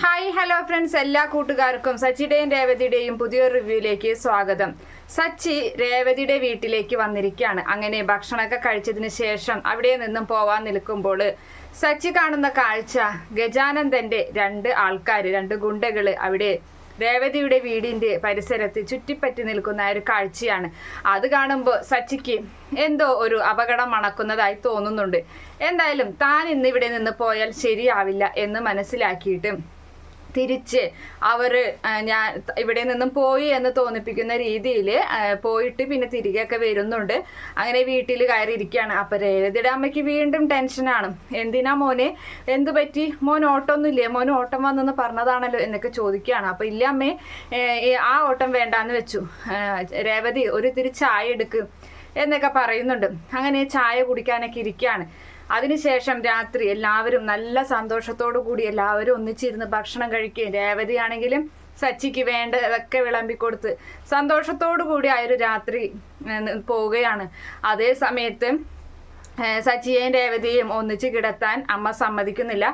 Hi hello friends. എല്ലാ കൂട്ടുകാർക്കും സച്ചിയുടെയും രേവതിയുടെയും പുതിയൊരു റിവ്യൂയിലേക്ക് സ്വാഗതം. സച്ചി രേവതിയുടെ വീട്ടിലേക്ക് വന്നിരിക്കുകയാണ്. അങ്ങനെ ഭക്ഷണമൊക്കെ കഴിച്ചതിന് ശേഷം അവിടെ നിന്നും പോവാൻ നിൽക്കുമ്പോൾ സച്ചി കാണുന്ന കാഴ്ച ഗജാനന്ദന്റെ രണ്ട് ആൾക്കാർ രണ്ട് ഗുണ്ടകൾ അവിടെ രേവതിയുടെ വീടിന്റെ പരിസരത്ത് ചുറ്റിപ്പറ്റി നിൽക്കുന്ന ഒരു കാഴ്ചയാണ്. അത് കാണുമ്പോൾ സച്ചിക്ക് എന്തോ ഒരു അപകടം മണക്കുന്നതായി തോന്നുന്നുണ്ട്. എന്തായാലും താൻ ഇന്നിവിടെ നിന്ന് പോയാൽ ശരിയാവില്ല എന്ന് മനസ്സിലാക്കിയിട്ട് തിരിച്ച് അവർ ഞാൻ ഇവിടെ നിന്നും പോയി എന്ന് തോന്നിപ്പിക്കുന്ന രീതിയിൽ പോയിട്ട് പിന്നെ തിരികെയൊക്കെ വരുന്നുണ്ട്. അങ്ങനെ വീട്ടിൽ കയറിയിരിക്കുകയാണ്. അപ്പൊ രേവതിയുടെ അമ്മയ്ക്ക് വീണ്ടും ടെൻഷനാണ്. എന്തിനാ മോനെ? എന്ത് പറ്റി? മോൻ ഓട്ടമൊന്നുമില്ലേ? മോൻ ഓട്ടം വന്നെന്ന് പറഞ്ഞതാണല്ലോ എന്നൊക്കെ ചോദിക്കുകയാണ്. അപ്പൊ ഇല്ല അമ്മേ ആ ഓട്ടം വേണ്ടാന്ന് വെച്ചു. രേവതി ഒരു തിരി ചായ എടുക്ക് എന്നൊക്കെ പറയുന്നുണ്ട്. അങ്ങനെ ചായ കുടിക്കാനൊക്കെ ഇരിക്കുകയാണ്. അതിനുശേഷം രാത്രി എല്ലാവരും നല്ല സന്തോഷത്തോടു കൂടി എല്ലാവരും ഒന്നിച്ചിരുന്ന് ഭക്ഷണം കഴിക്കുകയും രേവതിയാണെങ്കിലും സച്ചിക്ക് വേണ്ടതൊക്കെ വിളമ്പിക്കൊടുത്ത് സന്തോഷത്തോടു കൂടി ആ ഒരു രാത്രി പോവുകയാണ്. അതേ സമയത്ത് സച്ചിയെയും രേവതിയെയും ഒന്നിച്ച് കിടത്താൻ അമ്മ സമ്മതിക്കുന്നില്ല.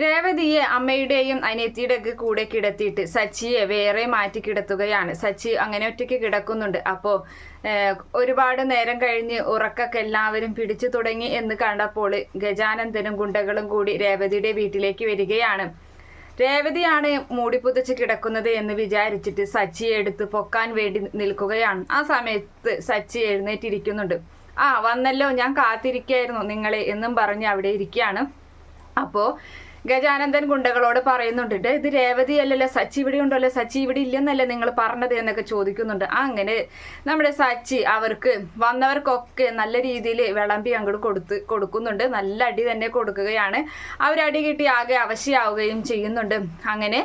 രേവതിയെ അമ്മയുടെയും അനിയത്തിയുടെ ഒക്കെ കൂടെ കിടത്തിയിട്ട് സച്ചിയെ വേറെ മാറ്റി കിടത്തുകയാണ്. സച്ചി അങ്ങനെ ഒറ്റയ്ക്ക് കിടക്കുന്നുണ്ട്. അപ്പോൾ ഒരുപാട് നേരം കഴിഞ്ഞ് ഉറക്കൊക്കെ എല്ലാവരും പിടിച്ചു തുടങ്ങി എന്ന് കണ്ടപ്പോൾ ഗജാനന്ദനും ഗുണ്ടകളും കൂടി രേവതിയുടെ വീട്ടിലേക്ക് വരികയാണ്. രേവതിയാണ് മൂടിപ്പുതച്ച് കിടക്കുന്നത് എന്ന് വിചാരിച്ചിട്ട് സച്ചിയെ എടുത്ത് പൊക്കാൻ വേണ്ടി നിൽക്കുകയാണ്. ആ സമയത്ത് സച്ചി എഴുന്നേറ്റിരിക്കുന്നുണ്ട്. ആ വന്നല്ലോ ഞാൻ കാത്തിരിക്കായിരുന്നു. നിങ്ങളെ എന്നും പറഞ്ഞ് അവിടെ ഇരിക്കുകയാണ്. അപ്പോ ഗജാനന്ദൻ ഗുണ്ടകളോട് പറയുന്നുണ്ട് "ഡേ, ഇത് രേവതി അല്ലല്ലോ സച്ചി ഇവിടെ ഉണ്ടല്ലോ സച്ചി ഇവിടെ ഇല്ലെന്നല്ലേ നിങ്ങൾ പറഞ്ഞത് എന്നൊക്കെ ചോദിക്കുന്നുണ്ട്. അങ്ങനെ നമ്മുടെ സച്ചി അവർക്ക് വന്നവർക്കൊക്കെ നല്ല രീതിയിൽ വിളമ്പി അങ്ങോട്ട് കൊടുത്ത് കൊടുക്കുന്നുണ്ട്. നല്ല അടി തന്നെ കൊടുക്കുകയാണ്. അവരടി കിട്ടി ആകെ അവശയാവുകയും ചെയ്യുന്നുണ്ട്. അങ്ങനെ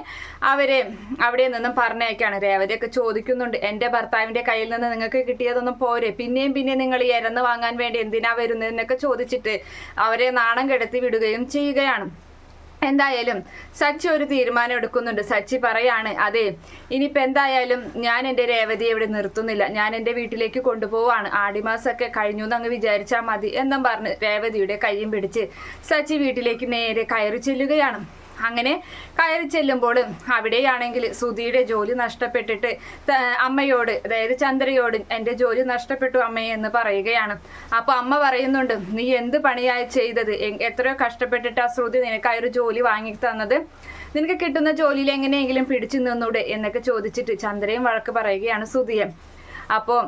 അവരെ അവിടെ നിന്നും പറഞ്ഞേക്കാണ് രേവതിയൊക്കെ ചോദിക്കുന്നുണ്ട് എന്റെ ഭർത്താവിന്റെ കയ്യിൽ നിന്ന് നിങ്ങൾക്ക് കിട്ടിയതൊന്നും പോരെ? പിന്നെയും പിന്നെയും നിങ്ങൾ ഈ ഇരന്ന് വാങ്ങാൻ വേണ്ടി എന്തിനാ വരുന്നതെന്നൊക്കെ ചോദിച്ചിട്ട് അവരെ നാണം കെടുത്തി വിടുകയും ചെയ്യുകയാണ്. എന്തായാലും സച്ചി ഒരു തീരുമാനം എടുക്കുന്നുണ്ട്. സച്ചി പറയാണ് അതെ ഇനിയിപ്പോൾ എന്തായാലും ഞാൻ എന്റെ രേവതി ഇവിടെ നിർത്തുന്നില്ല. ഞാൻ എന്റെ വീട്ടിലേക്ക് കൊണ്ടുപോവാണ്. ആടിമാസമൊക്കെ കഴിഞ്ഞു എന്ന് അങ്ങ് വിചാരിച്ചാൽ മതി എന്നും പറഞ്ഞ് രേവതിയുടെ കൈയും പിടിച്ച് സച്ചി വീട്ടിലേക്ക് നേരെ കയറി ചെല്ലുകയാണ്. അങ്ങനെ കയറി ചെല്ലുമ്പോൾ അവിടെയാണെങ്കിൽ സുധിയുടെ ജോലി നഷ്ടപ്പെട്ടിട്ട് അമ്മയോട് അതായത് ചന്ദ്രയോട് എന്റെ ജോലി നഷ്ടപ്പെട്ടു അമ്മയെ എന്ന് പറയുകയാണ്. അപ്പോൾ അമ്മ പറയുന്നുണ്ട് നീ എന്ത് പണിയായി ചെയ്തത്? എത്രയോ കഷ്ടപ്പെട്ടിട്ട് ആ ശ്രുതി നിനക്ക് ആ ഒരു ജോലി വാങ്ങി തന്നത്? നിനക്ക് കിട്ടുന്ന ജോലിയിൽ എങ്ങനെയെങ്കിലും പിടിച്ചു നിന്നൂടെ? എന്നൊക്കെ ചോദിച്ചിട്ട് ചന്ദ്രയും വഴക്ക് പറയുകയാണ് സുധിയെ. അപ്പോൾ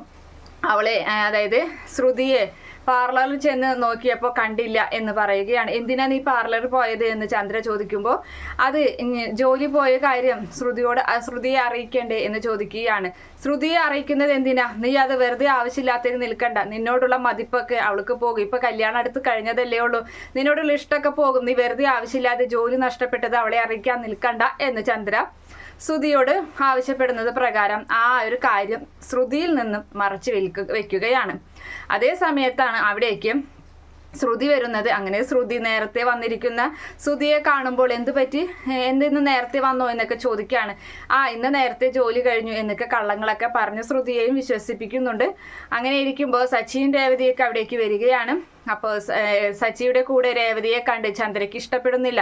അവളെ അതായത് ശ്രുതിയെ പാർലറിൽ ചെന്ന് നോക്കിയപ്പോൾ കണ്ടില്ല എന്ന് പറയുകയാണ്. എന്തിനാ നീ പാർലറിൽ പോയത് എന്ന് ചന്ദ്ര ചോദിക്കുമ്പോൾ അത് ജോലി പോയ കാര്യം ശ്രുതിയോട് ശ്രുതിയെ അറിയിക്കണ്ടേ? എന്ന് ചോദിക്കുകയാണ്. ശ്രുതിയെ അറിയിക്കുന്നത് എന്തിനാ? നീ അത് വെറുതെ ആവശ്യമില്ലാത്തതിന് നിൽക്കണ്ട. നിന്നോടുള്ള മതിപ്പൊക്കെ അവൾക്ക് പോകും. ഇപ്പൊ കല്യാണം അടുത്ത് കഴിഞ്ഞതല്ലേ ഉള്ളൂ. നിന്നോടുള്ള ഇഷ്ടമൊക്കെ പോകും. നീ വെറുതെ ആവശ്യമില്ലാതെ ജോലി നഷ്ടപ്പെട്ടത് അവളെ അറിയിക്കാൻ നിൽക്കണ്ട എന്ന് ചന്ദ്ര ശ്രുതിയോട് ആവശ്യപ്പെടുന്നത് പ്രകാരം ആ ഒരു കാര്യം ശ്രുതിയിൽ നിന്നും മറച്ചു വെൽക്ക വെക്കുകയാണ്. അതേ സമയത്താണ് അവിടേക്ക് ശ്രുതി വരുന്നത്. അങ്ങനെ ശ്രുതി നേരത്തെ വന്നിരിക്കുന്ന ശ്രുതിയെ കാണുമ്പോൾ എന്ത് പറ്റി? എന്തിന്ന് നേരത്തെ വന്നോ എന്നൊക്കെ ചോദിക്കുകയാണ്. ആ ഇന്ന് നേരത്തെ ജോലി കഴിഞ്ഞു എന്നൊക്കെ കള്ളങ്ങളൊക്കെ പറഞ്ഞ് ശ്രുതിയെയും വിശ്വസിപ്പിക്കുന്നുണ്ട്. അങ്ങനെ ഇരിക്കുമ്പോൾ സച്ചിൻ രേവതിയൊക്കെ അവിടേക്ക് വരികയാണ്. അപ്പോൾ സച്ചിയുടെ കൂടെ രേവതിയെ കണ്ട് ചന്ദ്രയ്ക്ക് ഇഷ്ടപ്പെടുന്നില്ല.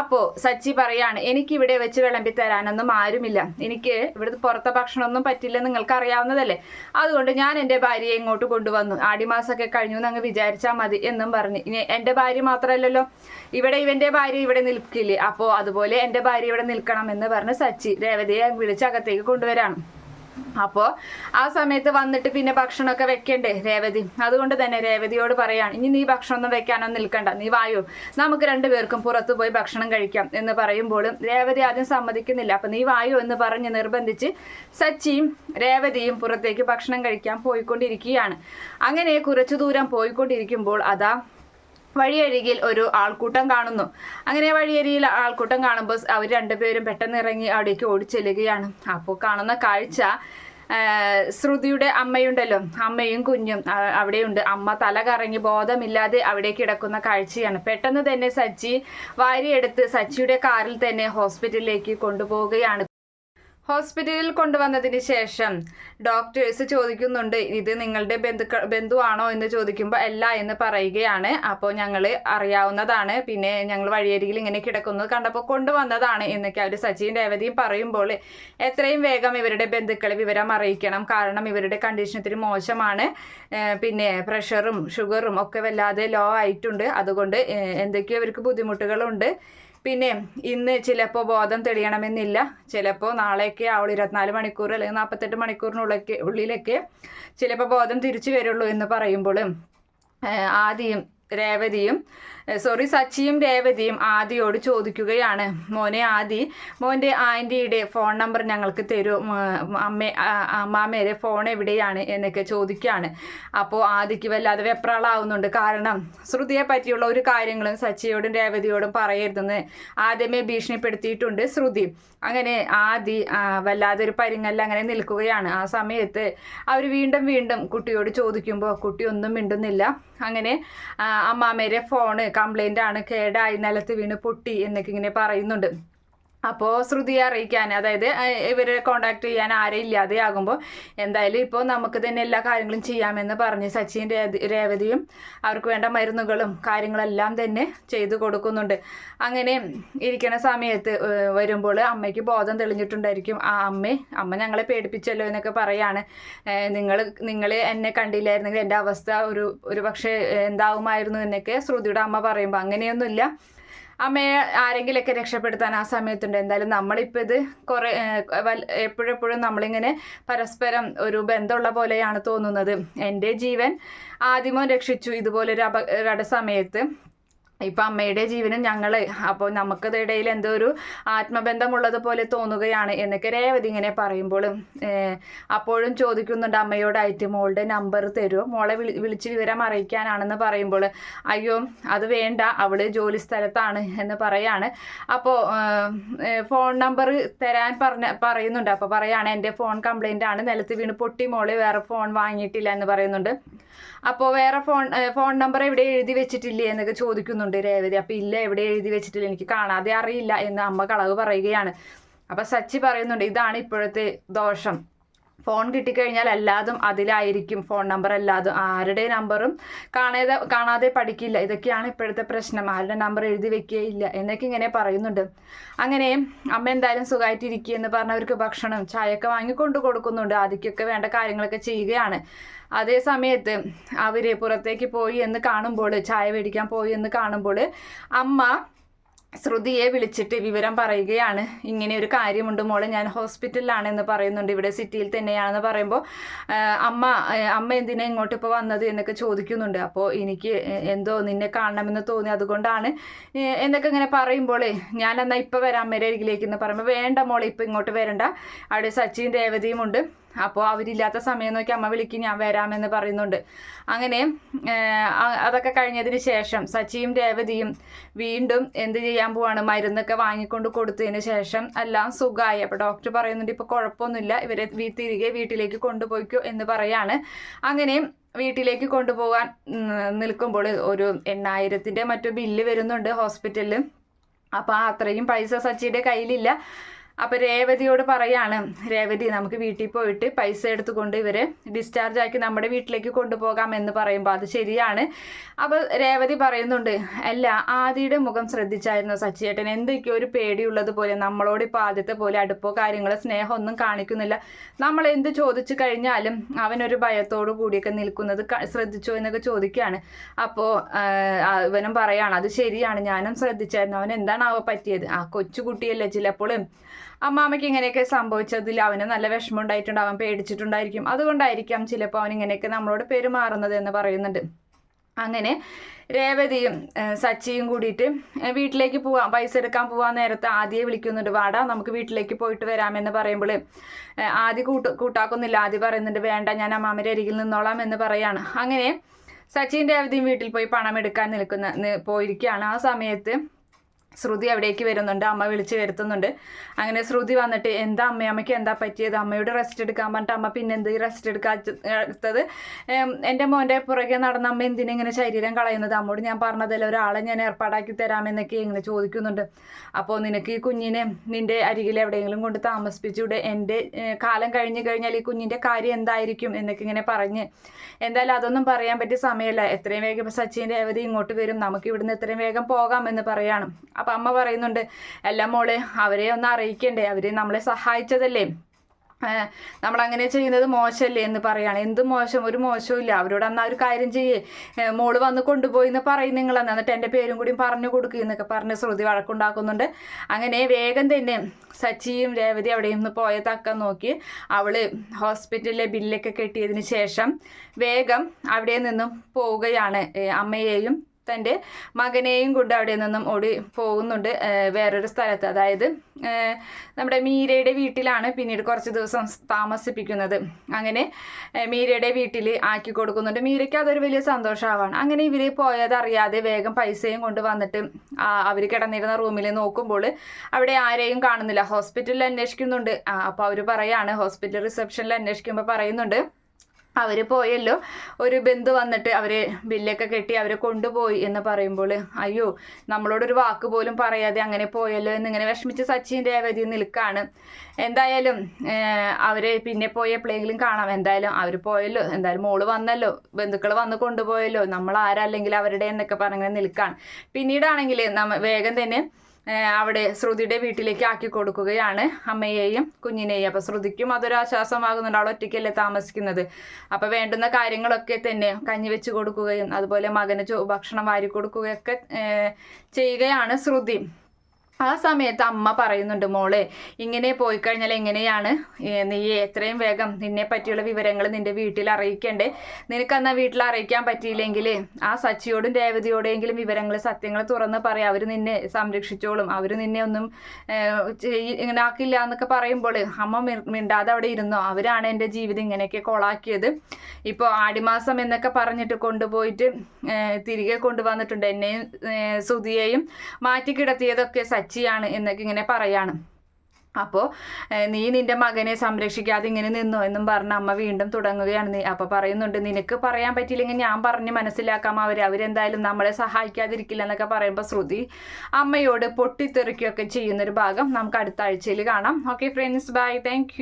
അപ്പോ സച്ചി പറയാണ് എനിക്ക് ഇവിടെ വെച്ച് വിളമ്പി തരാനൊന്നും ആരുമില്ല. എനിക്ക് ഇവിടുത്തെ പുറത്തെ ഭക്ഷണമൊന്നും പറ്റില്ല നിങ്ങൾക്ക് അറിയാവുന്നതല്ലേ അതുകൊണ്ട് ഞാൻ എന്റെ ഭാര്യയെ ഇങ്ങോട്ട് കൊണ്ടുവന്നു. ആടിമാസമൊക്കെ കഴിഞ്ഞു എന്ന് അങ്ങ് വിചാരിച്ചാൽ മതി എന്നും പറഞ്ഞു. ഇനി എന്റെ ഭാര്യ മാത്രമല്ലല്ലോ. ഇവിടെ ഇവന്റെ ഭാര്യ ഇവിടെ നിൽക്കില്ലേ? അപ്പോ അതുപോലെ എന്റെ ഭാര്യ ഇവിടെ നിൽക്കണം എന്ന് പറഞ്ഞ് സച്ചി രേവതിയെ വിളിച്ച് അകത്തേക്ക് കൊണ്ടുവരാണ്. അപ്പോൾ ആ സമയത്ത് വന്നിട്ട് പിന്നെ ഭക്ഷണമൊക്കെ വെക്കണ്ടേ രേവതി? അതുകൊണ്ട് തന്നെ രേവതിയോട് പറയാണ് ഇനി നീ ഭക്ഷണമൊന്നും വെക്കാനൊന്നും നിൽക്കണ്ട നീ വായോ? നമുക്ക് രണ്ടുപേർക്കും പുറത്തു പോയി ഭക്ഷണം കഴിക്കാം. എന്ന് പറയുമ്പോഴും രേവതി ആദ്യം സമ്മതിക്കുന്നില്ല. അപ്പൊ നീ വായോ? എന്ന് പറഞ്ഞ് നിർബന്ധിച്ച് സച്ചിയും രേവതിയും പുറത്തേക്ക് ഭക്ഷണം കഴിക്കാൻ പോയിക്കൊണ്ടിരിക്കുകയാണ്. അങ്ങനെ കുറച്ചു ദൂരം പോയിക്കൊണ്ടിരിക്കുമ്പോൾ അതാ വഴിയരികിൽ ഒരു ആൾക്കൂട്ടം കാണുന്നു. അങ്ങനെ വഴിയരികിൽ ആൾക്കൂട്ടം കാണുമ്പോൾ അവർ രണ്ടുപേരും പെട്ടെന്ന് ഇറങ്ങി അവിടേക്ക് ഓടിച്ചെല്ലുകയാണ്. അപ്പോൾ കാണുന്ന കാഴ്ച ശ്രുതിയുടെ അമ്മയുണ്ടല്ലോ. അമ്മയും കുഞ്ഞും അവിടെയുണ്ട്. അമ്മ തല കറങ്ങി ബോധമില്ലാതെ അവിടെ കിടക്കുന്ന കാഴ്ചയാണ്. പെട്ടെന്ന് തന്നെ സച്ചി വാരിയെടുത്ത് സച്ചിയുടെ കാറിൽ തന്നെ ഹോസ്പിറ്റലിലേക്ക് കൊണ്ടുപോവുകയാണ്. ഹോസ്പിറ്റലിൽ കൊണ്ടുവന്നതിന് ശേഷം ഡോക്ടേഴ്സ് ചോദിക്കുന്നുണ്ട് ഇത് നിങ്ങളുടെ ബന്ധുക്ക ബന്ധുവാണോ? എന്ന് ചോദിക്കുമ്പോൾ അല്ല എന്ന് പറയുകയാണ്. അപ്പോൾ ഞങ്ങൾ അറിയാവുന്നതാണ്. പിന്നെ ഞങ്ങൾ വഴിയരികിൽ ഇങ്ങനെ കിടക്കുന്നത് കണ്ടപ്പോൾ കൊണ്ടുവന്നതാണ് എന്നൊക്കെ അവർ സച്ചിൻ രേവതിയും പറയുമ്പോൾ എത്രയും വേഗം ഇവരുടെ ബന്ധുക്കളെ വിവരം അറിയിക്കണം. കാരണം ഇവരുടെ കണ്ടീഷൻ ഇത്തിരി മോശമാണ്. പിന്നെ പ്രഷറും ഷുഗറും ഒക്കെ വല്ലാതെ ലോ ആയിട്ടുണ്ട്. അതുകൊണ്ട് എന്തൊക്കെയോ ഇവർക്ക് ബുദ്ധിമുട്ടുകളുണ്ട്. പിന്നെ ഇന്ന് ചിലപ്പോൾ ബോധം തെളിയണമെന്നില്ല. ചിലപ്പോൾ നാളെയൊക്കെ ആവുള്ളൂ ഇരുപത്തിനാല് മണിക്കൂർ അല്ലെങ്കിൽ നാൽപ്പത്തെട്ട് മണിക്കൂറിനുള്ളിലൊക്കെ ഉള്ളിലൊക്കെ ചിലപ്പോൾ ബോധം തിരിച്ചു വരുള്ളൂ എന്ന് പറയുമ്പോൾ ആദ്യം രേവതിയും സോറി സച്ചിയും രേവതിയും ആദിയോട് ചോദിക്കുകയാണ്. മോനെ ആദി മോന്റെ ആന്റിയുടെ ഫോൺ നമ്പർ ഞങ്ങൾക്ക് തരൂ. അമ്മ അമ്മാമ്മയുടെ ഫോൺ എവിടെയാണ്? എന്നൊക്കെ ചോദിക്കുകയാണ്. അപ്പോൾ ആദിക്ക് വല്ലാതെ വെപ്രാളാവുന്നുണ്ട്. കാരണം ശ്രുതിയെ പറ്റിയുള്ള ഒരു കാര്യങ്ങളും സച്ചിയോടും രേവതിയോടും പറയരുതെന്ന് ആദ്യമേ ഭീഷണിപ്പെടുത്തിയിട്ടുണ്ട് ശ്രുതി. അങ്ങനെ ആദി വല്ലാതെ ഒരു പരിങ്ങല്ല അങ്ങനെ നിൽക്കുകയാണ്. ആ സമയത്ത് അവർ വീണ്ടും വീണ്ടും കുട്ടിയോട് ചോദിക്കുമ്പോൾ കുട്ടി ഒന്നും മിണ്ടുന്നില്ല. അങ്ങനെ അമ്മാമ്മയുടെ ഫോണ് കംപ്ലൈന്റ് ആണ് കേടായി നിലത്ത് വീണ് പൊട്ടി എന്നൊക്കെ ഇങ്ങനെ പറയുന്നുണ്ട്. അപ്പോൾ ശ്രുതിയെ അറിയിക്കാൻ അതായത് ഇവരെ കോണ്ടാക്ട് ചെയ്യാൻ ആരും ഇല്ലാതെ ആകുമ്പോൾ എന്തായാലും ഇപ്പോൾ നമുക്ക് തന്നെ എല്ലാ കാര്യങ്ങളും ചെയ്യാമെന്ന് പറഞ്ഞ് സച്ചിൻ രേവതിയും അവർക്ക് വേണ്ട മരുന്നുകളും കാര്യങ്ങളെല്ലാം തന്നെ ചെയ്തു കൊടുക്കുന്നുണ്ട്. അങ്ങനെ ഇരിക്കുന്ന സമയത്ത് വരുമ്പോൾ അമ്മയ്ക്ക് ബോധം തെളിഞ്ഞിട്ടുണ്ടായിരിക്കും. ആ അമ്മ അമ്മ ഞങ്ങളെ പേടിപ്പിച്ചല്ലോ എന്നൊക്കെ പറയാണ്. നിങ്ങൾ നിങ്ങൾ എന്നെ കണ്ടില്ലായിരുന്നെങ്കിൽ എന്റെ അവസ്ഥ ഒരു ഒരു പക്ഷേ എന്താവുമായിരുന്നു എന്നൊക്കെ ശ്രുതിയുടെ അമ്മ പറയുമ്പോൾ അങ്ങനെയൊന്നുമില്ല. അമ്മയെ ആരെങ്കിലുമൊക്കെ രക്ഷപ്പെടുത്താൻ ആ സമയത്തുണ്ട്. എന്തായാലും നമ്മളിപ്പോൾ ഇത് കുറേ എപ്പോഴെപ്പോഴും നമ്മളിങ്ങനെ പരസ്പരം ഒരു ബന്ധമുള്ള പോലെയാണ് തോന്നുന്നത്. എന്റെ ജീവൻ ആദ്യമോ രക്ഷിച്ചു ഇതുപോലൊരു അപകട സമയത്ത് ഇപ്പം അമ്മയുടെ ജീവനും ഞങ്ങൾ അപ്പോൾ നമുക്കതിടയിൽ എന്തോ ഒരു ആത്മബന്ധമുള്ളത് പോലെ തോന്നുകയാണ് എന്നൊക്കെ രേവതി ഇങ്ങനെ പറയുമ്പോഴും അപ്പോഴും ചോദിക്കുന്നുണ്ട് അമ്മയോടായിട്ട് മോളുടെ നമ്പർ തരുമോ മോളെ വിളി വിളിച്ച് വിവരം അറിയിക്കാനാണെന്ന് പറയുമ്പോൾ അയ്യോ അത് വേണ്ട അവൾ ജോലി സ്ഥലത്താണ് എന്ന് പറയാണ്. അപ്പോൾ ഫോൺ നമ്പർ തരാൻ പറഞ്ഞ പറയുന്നുണ്ട്. അപ്പോൾ പറയാണ് എന്റെ ഫോൺ കംപ്ലൈന്റ് ആണ്. നിലത്ത് വീണ് പൊട്ടി മോൾ വേറെ ഫോൺ വാങ്ങിയിട്ടില്ല എന്ന് പറയുന്നുണ്ട്. അപ്പോൾ വേറെ ഫോൺ ഫോൺ നമ്പർ ഇവിടെ എഴുതി വെച്ചിട്ടില്ലേ എന്നൊക്കെ ചോദിക്കുന്നുണ്ട്. രേവതി. അപ്പം ഇല്ല എവിടെ എഴുതി വെച്ചിട്ടില്ല എനിക്ക് കാണാതെ അറിയില്ല എന്ന് അമ്മ കളവ് പറയുകയാണ്. അപ്പോൾ സച്ചി പറയുന്നുണ്ട് ഇതാണ് ഇപ്പോഴത്തെ ദോഷം. ഫോൺ കിട്ടിക്കഴിഞ്ഞാൽ എല്ലാതും അതിലായിരിക്കും. ഫോൺ നമ്പർ എല്ലാതും ആരുടെ നമ്പറും കാണാതെ കാണാതെ പഠിക്കില്ല. ഇതൊക്കെയാണ് ഇപ്പോഴത്തെ പ്രശ്നം. ആരുടെ നമ്പർ എഴുതി വെക്കുകയില്ല എന്നൊക്കെ ഇങ്ങനെ പറയുന്നുണ്ട്. അങ്ങനെ അമ്മ എന്തായാലും സുഖമായിട്ടിരിക്കുക എന്ന് പറഞ്ഞവർക്ക് ഭക്ഷണം ചായയൊക്കെ വാങ്ങി കൊണ്ടു കൊടുക്കുന്നുണ്ട്. ആദ്യമൊക്കെ വേണ്ട കാര്യങ്ങളൊക്കെ ചെയ്യുകയാണ്. അതേ സമയത്ത് അവർ പുറത്തേക്ക് പോയി എന്ന് കാണുമ്പോൾ ചായ മേടിക്കാൻ പോയി എന്ന് കാണുമ്പോൾ അമ്മ ശ്രുതിയെ വിളിച്ചിട്ട് വിവരം പറയുകയാണ്. ഇങ്ങനെ ഒരു കാര്യമുണ്ട് മോളെ ഞാൻ ഹോസ്പിറ്റലിലാണെന്ന് പറയുന്നുണ്ട്. ഇവിടെ സിറ്റിയിൽ തന്നെയാണെന്ന് പറയുമ്പോൾ അമ്മ അമ്മ എന്തിനാ ഇങ്ങോട്ട് ഇപ്പോൾ വന്നത്? എന്നൊക്കെ ചോദിക്കുന്നുണ്ട്. അപ്പോൾ എനിക്ക് എന്തോ നിന്നെ കാണണമെന്ന് തോന്നി. അതുകൊണ്ടാണ് എന്നൊക്കെ ഇങ്ങനെ പറയുമ്പോൾ ഞാൻ എന്നാൽ ഇപ്പോൾ വരാം അമ്മയുടെ അരികിലേക്ക് എന്ന് പറയുമ്പോൾ വേണ്ട മോളെ ഇപ്പോൾ ഇങ്ങോട്ട് വരണ്ട. അവിടെ സച്ചിൻ രേവതിയും ഉണ്ട്. അപ്പോൾ അവരില്ലാത്ത സമയം നോക്കി അമ്മ വിളിക്ക് ഞാൻ വരാമെന്ന് പറയുന്നുണ്ട്. അങ്ങനെ അതൊക്കെ കഴിഞ്ഞതിന് ശേഷം സച്ചിയും രേവതിയും വീണ്ടും എന്ത് ചെയ്യാൻ പോവാണ്? മരുന്നൊക്കെ വാങ്ങിക്കൊണ്ട് കൊടുത്തതിന് ശേഷം എല്ലാം സുഖമായി. അപ്പോൾ ഡോക്ടർ പറയുന്നുണ്ട് ഇപ്പോൾ കുഴപ്പമൊന്നുമില്ല ഇവരെ തിരികെ വീട്ടിലേക്ക് കൊണ്ടുപോയിക്കോ എന്ന് പറയാണ്. അങ്ങനെ വീട്ടിലേക്ക് കൊണ്ടുപോകാൻ നിൽക്കുമ്പോൾ ഒരു എണ്ണായിരത്തിന്റെ മറ്റു ബില്ല് വരുന്നുണ്ട് ഹോസ്പിറ്റലിൽ അപ്പോൾ അത്രയും പൈസ സച്ചിയുടെ കയ്യിലില്ല. അപ്പോൾ രേവതിയോട് പറയാണ് രേവതി നമുക്ക് വീട്ടിൽ പോയിട്ട് പൈസ എടുത്തുകൊണ്ട് ഇവരെ ഡിസ്ചാർജ് ആക്കി നമ്മുടെ വീട്ടിലേക്ക് കൊണ്ടുപോകാം എന്ന് പറയുമ്പോൾ അത് ശരിയാണ്. അപ്പോൾ രേവതി പറയുന്നുണ്ട് അല്ല ആദിയുടെ മുഖം ശ്രദ്ധിച്ചായിരുന്നു സച്ചിയേട്ടൻ? എന്തൊക്കെയോ ഒരു പേടിയുള്ളത് പോലെ നമ്മളോട് ഇപ്പോൾ ആദ്യത്തെ പോലെ അടുപ്പോ കാര്യങ്ങളോ സ്നേഹമൊന്നും കാണിക്കുന്നില്ല. നമ്മൾ എന്ത് ചോദിച്ചു കഴിഞ്ഞാലും അവനൊരു ഭയത്തോടു കൂടിയൊക്കെ നിൽക്കുന്നത് ശ്രദ്ധിച്ചോ എന്നൊക്കെ ചോദിക്കുകയാണ്. അപ്പോൾ ഇവനും പറയാണ് അത് ശരിയാണ് ഞാനും ശ്രദ്ധിച്ചായിരുന്നു. അവൻ എന്താണ് അവ പറ്റിയത്? ആ കൊച്ചുകുട്ടിയല്ലേ ചിലപ്പോഴും. അമ്മാമ്മയ്ക്ക് ഇങ്ങനെയൊക്കെ സംഭവിച്ചതിൽ അവന് നല്ല വിഷമം ഉണ്ടായിട്ടുണ്ട് അവൻ പേടിച്ചിട്ടുണ്ടായിരിക്കും. അതുകൊണ്ടായിരിക്കാം ചിലപ്പോൾ അവൻ ഇങ്ങനെയൊക്കെ നമ്മളോട് പെരുമാറുന്നത് എന്ന് പറയുന്നുണ്ട്. അങ്ങനെ രേവതിയും സച്ചിയും കൂടിയിട്ട് വീട്ടിലേക്ക് പോവാം പൈസ എടുക്കാൻ പോവാൻ നേരത്തെ ആദ്യം വിളിക്കുന്നുണ്ട്. വാടാ നമുക്ക് വീട്ടിലേക്ക് പോയിട്ട് വരാമെന്ന് പറയുമ്പോൾ ആദ്യം കൂട്ട് കൂട്ടാക്കുന്നില്ല. ആദ്യം പറയുന്നുണ്ട് വേണ്ട ഞാൻ അമ്മാമ്മയുടെ അരികിൽ നിന്നോളാം എന്ന് പറയാണ്. അങ്ങനെ സച്ചിൻ രേവതിയും വീട്ടിൽ പോയി പണം എടുക്കാൻ നിൽക്കുന്ന പോയിരിക്കുകയാണ്. ആ സമയത്ത് ശ്രുതി അവിടേക്ക് വരുന്നുണ്ട് അമ്മ വിളിച്ച് വരുത്തുന്നുണ്ട്. അങ്ങനെ ശ്രുതി വന്നിട്ട് എന്താ അമ്മ അമ്മയ്ക്ക് എന്താ പറ്റിയത്? അമ്മയോട് റെസ്റ്റ് എടുക്കാൻ പറഞ്ഞിട്ട് അമ്മ പിന്നെ എന്ത് റെസ്റ്റ് എടുക്കാത്തത്? എന്റെ മോന്റെ പുറകെ നടന്ന അമ്മ എന്തിനിങ്ങനെ ശരീരം കളയുന്നത്? അമ്മോട് ഞാൻ പറഞ്ഞതല്ല ഒരാളെ ഞാൻ ഏർപ്പാടാക്കി തരാമെന്നൊക്കെ ഇങ്ങനെ ചോദിക്കുന്നുണ്ട്. അപ്പോൾ നിനക്ക് ഈ കുഞ്ഞിനെ നിന്റെ അരികിൽ എവിടെയെങ്കിലും കൊണ്ട് താമസിപ്പിച്ചുകൂടെ എന്റെ കാലം കഴിഞ്ഞു കഴിഞ്ഞാൽ ഈ കുഞ്ഞിന്റെ കാര്യം എന്തായിരിക്കും? എന്നൊക്കെ ഇങ്ങനെ പറഞ്ഞ്. എന്തായാലും അതൊന്നും പറയാൻ പറ്റിയ സമയമല്ല. എത്രയും വേഗം ഇപ്പം സച്ചിൻ അവധി ഇങ്ങോട്ട് വരും. നമുക്ക് ഇവിടുന്ന് എത്രയും വേഗം പോകാം എന്ന് പറയാണ്. അപ്പം അമ്മ പറയുന്നുണ്ട് എല്ലാം മോളെ അവരെ ഒന്ന് അറിയിക്കണ്ടേ? അവർ നമ്മളെ സഹായിച്ചതല്ലേ? നമ്മൾ അങ്ങനെ ചെയ്യുന്നത് മോശമല്ലേ? എന്ന് പറയാണ്. എന്ത് മോശം? ഒരു മോശവും ഇല്ല അവരോട് അന്ന് ഒരു കാര്യം ചെയ്യേ. മോൾ വന്ന് കൊണ്ടുപോയി എന്ന് പറയും നിങ്ങൾ അന്ന് എന്നിട്ട് എന്റെ പേരും കൂടി പറഞ്ഞു കൊടുക്കുക എന്നൊക്കെ പറഞ്ഞ് ശ്രുതി വഴക്കുണ്ടാക്കുന്നുണ്ട്. അങ്ങനെ വേഗം തന്നെ സച്ചിയും രേവതി അവിടെ നിന്ന് പോയ തക്കം നോക്കി. അവൾ ഹോസ്പിറ്റലിലെ ബില്ലൊക്കെ കെട്ടിയതിന് ശേഷം വേഗം അവിടെ നിന്നും പോവുകയാണ്. അമ്മയെയും തന്റെ മകനെയും കൊണ്ട് അവിടെ നിന്നും ഓടി പോകുന്നുണ്ട് വേറൊരു സ്ഥലത്ത്. അതായത് നമ്മുടെ മീരയുടെ വീട്ടിലാണ് പിന്നീട് കുറച്ച് ദിവസം താമസിപ്പിക്കുന്നത്. അങ്ങനെ മീരയുടെ വീട്ടിൽ ആക്കി കൊടുക്കുന്നുണ്ട്. മീരയ്ക്ക് അതൊരു വലിയ സന്തോഷമാവാണ് അങ്ങനെ ഇവർ പോയതറിയാതെ വേഗം പൈസയും കൊണ്ട് വന്നിട്ട് അവർ കിടന്നിരുന്ന റൂമിൽ നോക്കുമ്പോൾ അവിടെ ആരെയും കാണുന്നില്ല. ഹോസ്പിറ്റലിൽ അന്വേഷിക്കുന്നുണ്ട്. അപ്പോൾ അവർ പറയാണ് ഹോസ്പിറ്റൽ റിസപ്ഷനിൽ അന്വേഷിക്കുമ്പോൾ പറയുന്നുണ്ട് അവർ പോയല്ലോ. ഒരു ബന്ധു വന്നിട്ട് അവരെ ബില്ലൊക്കെ കെട്ടി അവരെ കൊണ്ടുപോയി എന്ന് പറയുമ്പോൾ അയ്യോ നമ്മളോടൊരു വാക്ക് പോലും പറയാതെ അങ്ങനെ പോയല്ലോ എന്നിങ്ങനെ വിഷമിച്ച് സച്ചിൻ രേവതി നിൽക്കാണ്. എന്തായാലും അവരെ പിന്നെ പോയി എപ്പോഴെങ്കിലും കാണാം. എന്തായാലും അവർ പോയല്ലോ. എന്തായാലും മോൾ വന്നല്ലോ. ബന്ധുക്കൾ വന്ന് കൊണ്ടുപോയല്ലോ. നമ്മൾ ആരല്ലെങ്കിൽ അവരുടെ എന്നൊക്കെ പറഞ്ഞങ്ങനെ നിൽക്കാണ്. പിന്നീടാണെങ്കിൽ നമ്മ വേഗം തന്നെ അവിടെ ശ്രുതിയുടെ വീട്ടിലേക്ക് ആക്കി കൊടുക്കുകയാണ് അമ്മയെയും കുഞ്ഞിനെയും. അപ്പോൾ ശ്രുതിക്കും അതൊരു ആശ്വാസമാകുന്നുണ്ട്. അവൾ ഒറ്റയ്ക്കല്ലേ താമസിക്കുന്നത്. അപ്പോൾ വേണ്ടുന്ന കാര്യങ്ങളൊക്കെ തന്നെ കഞ്ഞി വെച്ച് കൊടുക്കുകയും അതുപോലെ മകന് ഭക്ഷണം വാരി കൊടുക്കുകയൊക്കെ ചെയ്യുകയാണ് ശ്രുതി. ആ സമയത്ത് അമ്മ പറയുന്നുണ്ട് മോളെ ഇങ്ങനെ പോയി കഴിഞ്ഞാൽ എങ്ങനെയാണ് നീ എത്രയും വേഗം നിന്നെ പറ്റിയുള്ള വിവരങ്ങൾ നിന്റെ വീട്ടിൽ അറിയിക്കണ്ടേ? നിനക്ക് അന്ന് വീട്ടിൽ അറിയിക്കാൻ പറ്റിയില്ലെങ്കിൽ ആ സച്ചിയോടും രേവതിയോടെങ്കിലും വിവരങ്ങൾ സത്യങ്ങൾ തുറന്ന് പറയാം. അവർ നിന്നെ സംരക്ഷിച്ചോളും. അവർ നിന്നെ ഒന്നും ഇങ്ങനെ ആക്കില്ല എന്നൊക്കെ പറയുമ്പോൾ അമ്മ മിണ്ടാതെ അവിടെ ഇരുന്നോ. അവരാണ് എന്റെ ജീവിതം ഇങ്ങനെയൊക്കെ കൊളാക്കിയത്. ഇപ്പോൾ ആടിമാസം എന്നൊക്കെ പറഞ്ഞിട്ട് കൊണ്ടുപോയിട്ട് തിരികെ കൊണ്ടുവന്നിട്ടുണ്ട്. എന്നെയും സുതിയെയും മാറ്റിക്കിടത്തിയതൊക്കെ മാറ്റി കിടത്തിയതൊക്കെ എന്നൊക്കെ ഇങ്ങനെ പറയാണ്. അപ്പോൾ നീ നിന്റെ മകനെ സംരക്ഷിക്കാതെ ഇങ്ങനെ നിന്നോ എന്നും പറഞ്ഞ് അമ്മ വീണ്ടും തുടങ്ങുകയാണ്. നീ അപ്പോൾ പറയുന്നുണ്ട് നിനക്ക് പറയാൻ പറ്റിയില്ലെങ്കിൽ ഞാൻ പറഞ്ഞ് മനസ്സിലാക്കാം അവർ അവരെന്തായാലും നമ്മളെ സഹായിക്കാതിരിക്കില്ല എന്നൊക്കെ പറയുമ്പോൾ ശ്രുതി അമ്മയോട് പൊട്ടിത്തെറിക്കുകയൊക്കെ ചെയ്യുന്നൊരു ഭാഗം നമുക്ക് അടുത്ത ആഴ്ചയിൽ കാണാം. Okay friends bye thank